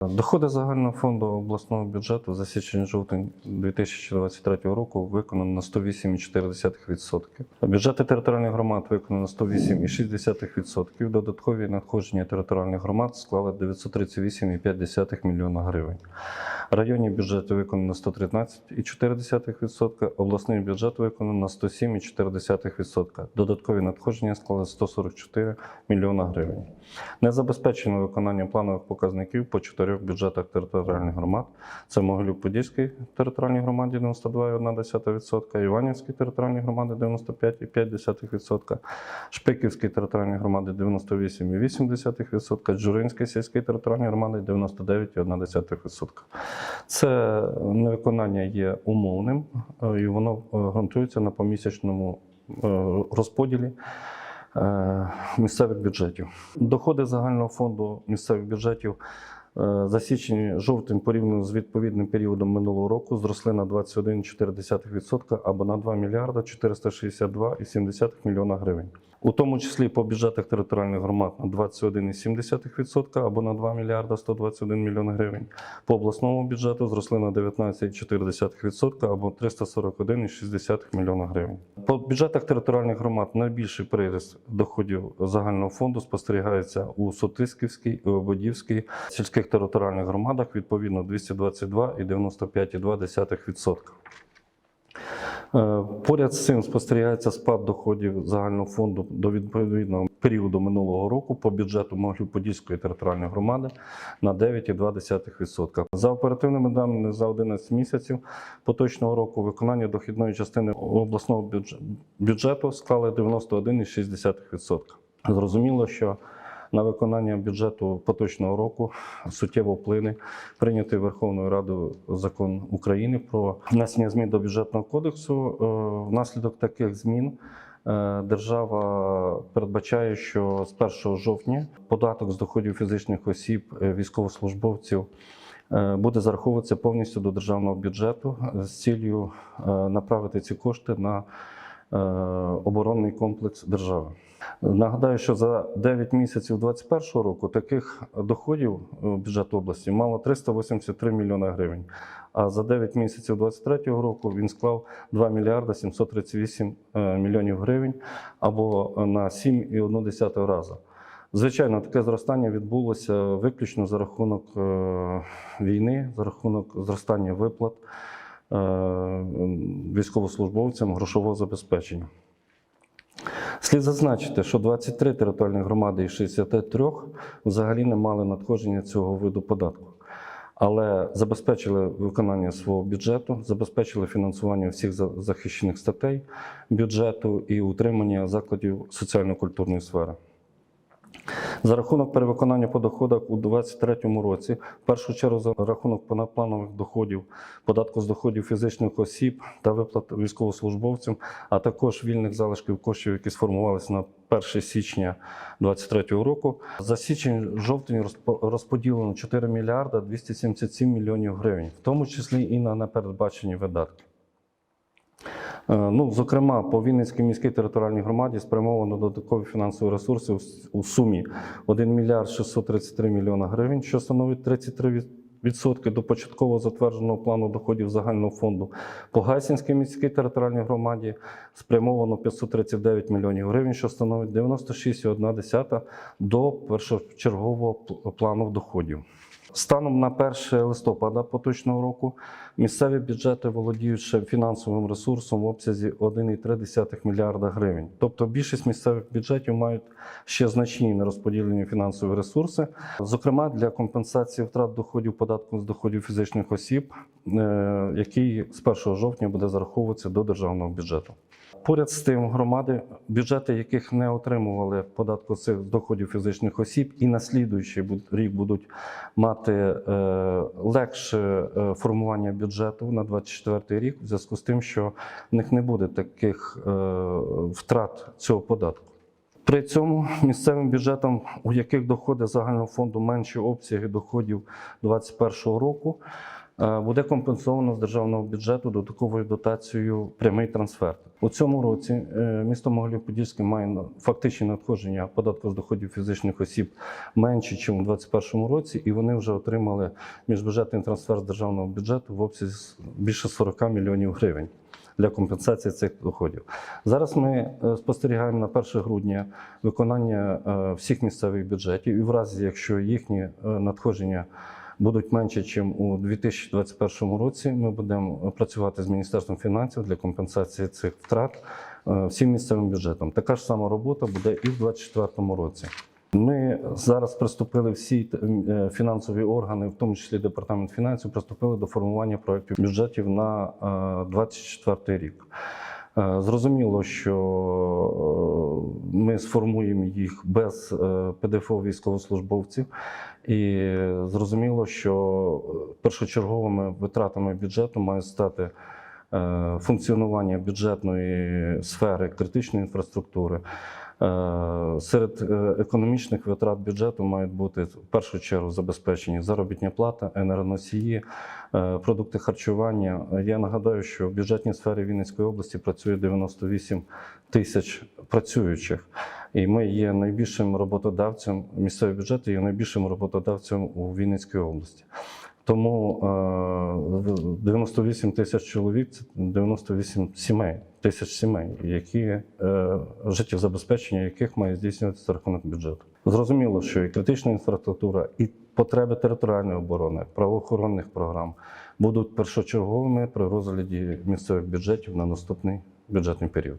Доходи загального фонду обласного бюджету за січень-жовтень 2023 року виконано на 108,4%. Бюджети територіальних громад виконано на 108,6%. Додаткові надходження територіальних громад склали 938,5 млн гривень. Районні бюджети виконані на 113,4%, обласний бюджет виконано на 107,4%. Додаткові надходження склали 144 млн гривень. Не забезпечено виконання планових показників по чотирьох бюджетах територіальних громад. Це Могилів-Подільській територіальній громаді 92,1%, Іванівській територіальній громаді 95,5%, Шпиківській територіальній громаді 98,8%, Джуринській сільській територіальній громаді 99,1%. Це невиконання є умовним е, і воно е, ґрунтується на помісячному е, розподілі місцевих бюджетів. Доходи загального фонду місцевих бюджетів е, за січень-жовтень порівняно з відповідним періодом минулого року зросли на 21,4% або на 2 мільярда 462,7 мільйона гривень. У тому числі по бюджетах територіальних громад на 21,7% або на 2 мільярда 121 мільйон гривень. По обласному бюджету зросли на 19,4% або 341,6 мільйона гривень. По бюджетах територіальних громад найбільший приріст доходів загального фонду спостерігається у Сотисківській Ободівській сільських територіальних громадах відповідно 222 і 95,2%. Е, Поряд з цим спостерігається спад доходів загального фонду до відповідного періоду минулого року по бюджету Могилів-Подільської територіальної громади на 9,2%. За оперативними даними за 11 місяців поточного року виконання дохідної частини обласного бюдж- бюджету склали 91,6%. Зрозуміло, що на виконання бюджету поточного року суттєво вплине прийнятий Верховною Радою закон України про внесення змін до бюджетного кодексу. Е, Внаслідок таких змін е, держава передбачає, що з 1 жовтня податок з доходів фізичних осіб е, військовослужбовців. Буде зараховуватися повністю до державного бюджету з цілею е, направити ці кошти на оборонний комплекс держави. Нагадаю, що за 9 місяців 2021 року таких доходів е, бюджету області мало 383 мільйони гривень. А за 9 місяців 2023 року він склав 2 мільярда 738 е, мільйонів гривень або на 7,1 разу. Звичайно, таке зростання відбулося виключно за рахунок е, війни, за рахунок зростання виплат е, військовослужбовцям грошового забезпечення. Слід зазначити, що 23 територіальні громади із 63 взагалі не мали надходження цього виду податку, але забезпечили виконання свого бюджету, забезпечили фінансування всіх за- захищених статей бюджету і утримання закладів соціально-культурної сфери. За рахунок перевиконання по доходах у 2023 році, в першу чергу за рахунок понадпланових доходів, податку з доходів фізичних осіб та виплат військовослужбовцям, а також вільних залишків коштів, які сформувалися на 1 січня 2023 року. За січень-жовтень розпо- розподілено 4 мільярда 277 мільйонів гривень, в тому числі і на непередбачені видатки. Е, Ну, зокрема, по Вінницькій міській територіальній громаді спрямовано додаткові фінансові ресурси у сумі 1 мільярд 633 мільйона гривень, що становить 33 від- відсотки до початково затвердженого плану доходів загального фонду. По Гайсинській міській територіальній громаді спрямовано 539 мільйонів гривень, що становить 96,1 до першочергового плану доходів. Станом на 1 листопада поточного року місцеві бюджети володіють ще фінансовим ресурсом в обсязі 1,3 мільярда гривень. Тобто більшість місцевих бюджетів мають ще значні нерозподілені фінансові ресурси, зокрема для компенсації втрат доходів податку з доходів фізичних осіб, е, який з 1 жовтня буде зараховуватися до державного бюджету. Поряд з тим, громади, бюджети яких не отримували податку з доходів фізичних осіб, і на слідуючий рік будуть мати е, легше е, формування бюджету на 24 рік, в зв'язку з тим, що в них не буде таких е, втрат цього податку. При цьому місцевим бюджетам, у яких доходи загального фонду менші обсяги доходів 2021 року, Буде компенсовано з державного бюджету додатковою дотацією прямий трансфер. У цьому році е, місто Могилів-Подільське має фактичні надходження податку з доходів фізичних осіб менше, ніж у 2021 році, і вони вже отримали міжбюджетний трансфер з державного бюджету в обсязі більше 40 мільйонів гривень для компенсації цих доходів. Зараз ми е, спостерігаємо на 1 грудня виконання е, всіх місцевих бюджетів, і в разі, якщо їхні е, надходження будуть менше, ніж у 2021 році, ми будемо працювати з Міністерством фінансів для компенсації цих втрат е, всім місцевим бюджетом. Така ж сама робота буде і в 2024 році. Ми зараз приступили всі е, фінансові органи, в тому числі департамент фінансів, приступили до формування проєктів бюджетів на 2024 рік. Е, Зрозуміло, що ми сформуємо їх без е, ПДФО військовослужбовців, і зрозуміло, що е, першочерговими витратами бюджету має стати функціонування бюджетної сфери критичної інфраструктури. Е, Серед е, економічних витрат бюджету мають бути в першу чергу забезпечені заробітня плата, енергоносії, е, продукти харчування. Я нагадаю, що в бюджетній сфері Вінницької області працює 98 тисяч працюючих, і ми є найбільшим роботодавцем. Місцеві бюджети є найбільшим роботодавцем у Вінницькій області. Тому е, 98 тисяч чоловік це 98 сімей, тисяч сімей, які е, життєзабезпечення яких має здійснюватися за рахунок бюджету. Зрозуміло, що і критична інфраструктура, і потреби територіальної оборони, правоохоронних програм будуть першочерговими при розгляді місцевих бюджетів на наступний бюджетний період.